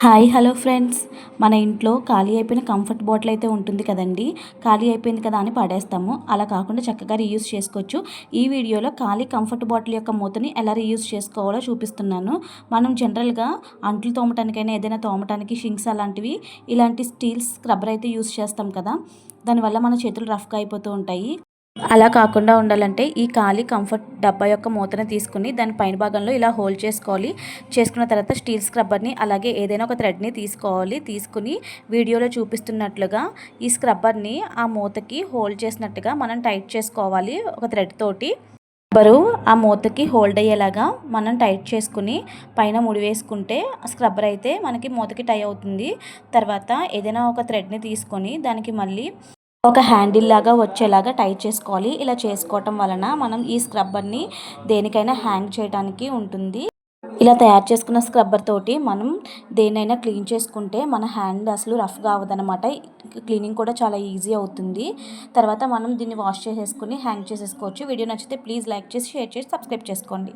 Hi hello friends. మన ఇంట్లో ఖాళీ అయిపోయిన కంఫర్ట్ బాటిల్ అయితే ఉంటుంది కదండి. ఖాళీ అయిపోయింది కదా అని పడేస్తాము. అలా కాకుండా చక్కగా రీయూజ్ చేసుకోవచ్చు. ఈ వీడియోలో ఖాళీ కంఫర్ట్ బాటిల్ యొక్క మూతని ఎలా రీయూజ్ చేసుకోవాలో చూపిస్తున్నాను. మనం జనరల్గా అంట్లు తోమటానికైనా ఏదైనా తోమటానికి షింక్స్ అలాంటివి ఇలాంటి స్టీల్ స్క్రబ్బర్ అయితే యూజ్ చేస్తాం కదా. దానివల్ల మన చేతులు రఫ్గా అయిపోతూ ఉంటాయి. అలా కాకుండా ఉండాలంటే ఈ ఖాళీ కంఫర్ట్ డబ్బా యొక్క మూతను తీసుకుని దాని పైన భాగంలో ఇలా హోల్డ్ చేసుకోవాలి. చేసుకున్న తర్వాత స్టీల్ స్క్రబ్బర్ని అలాగే ఏదైనా ఒక థ్రెడ్ని తీసుకోవాలి. తీసుకుని వీడియోలో చూపిస్తున్నట్లుగా ఈ స్క్రబ్బర్ని ఆ మూతకి హోల్డ్ చేసినట్టుగా మనం టైట్ చేసుకోవాలి ఒక థ్రెడ్ తోటి. స్క్రబ్బరు ఆ మూతకి హోల్డ్ అయ్యేలాగా మనం టైట్ చేసుకుని పైన ముడి వేసుకుంటే స్క్రబ్బర్ అయితే మనకి మూతకి టై అవుతుంది. తర్వాత ఏదైనా ఒక థ్రెడ్ని తీసుకొని దానికి మళ్ళీ ఒక హ్యాండిల్ లాగా వచ్చేలాగా టైట్ చేసుకోవాలి. ఇలా చేసుకోవటం వలన మనం ఈ స్క్రబ్బర్ని దేనికైనా హ్యాంగ్ చేయడానికి ఉంటుంది. ఇలా తయారు చేసుకున్న స్క్రబ్బర్ తోటి మనం దేనైనా క్లీన్ చేసుకుంటే మన హ్యాండ్ అసలు రఫ్గా అవ్వదనమాట క్లీనింగ్ కూడా చాలా ఈజీ అవుతుంది. తర్వాత మనం దీన్ని వాష్ చేసేసుకుని హ్యాంగ్ చేసేసుకోవచ్చు. వీడియో నచ్చితే ప్లీజ్ లైక్ చేసి షేర్ చేసి సబ్స్క్రైబ్ చేసుకోండి.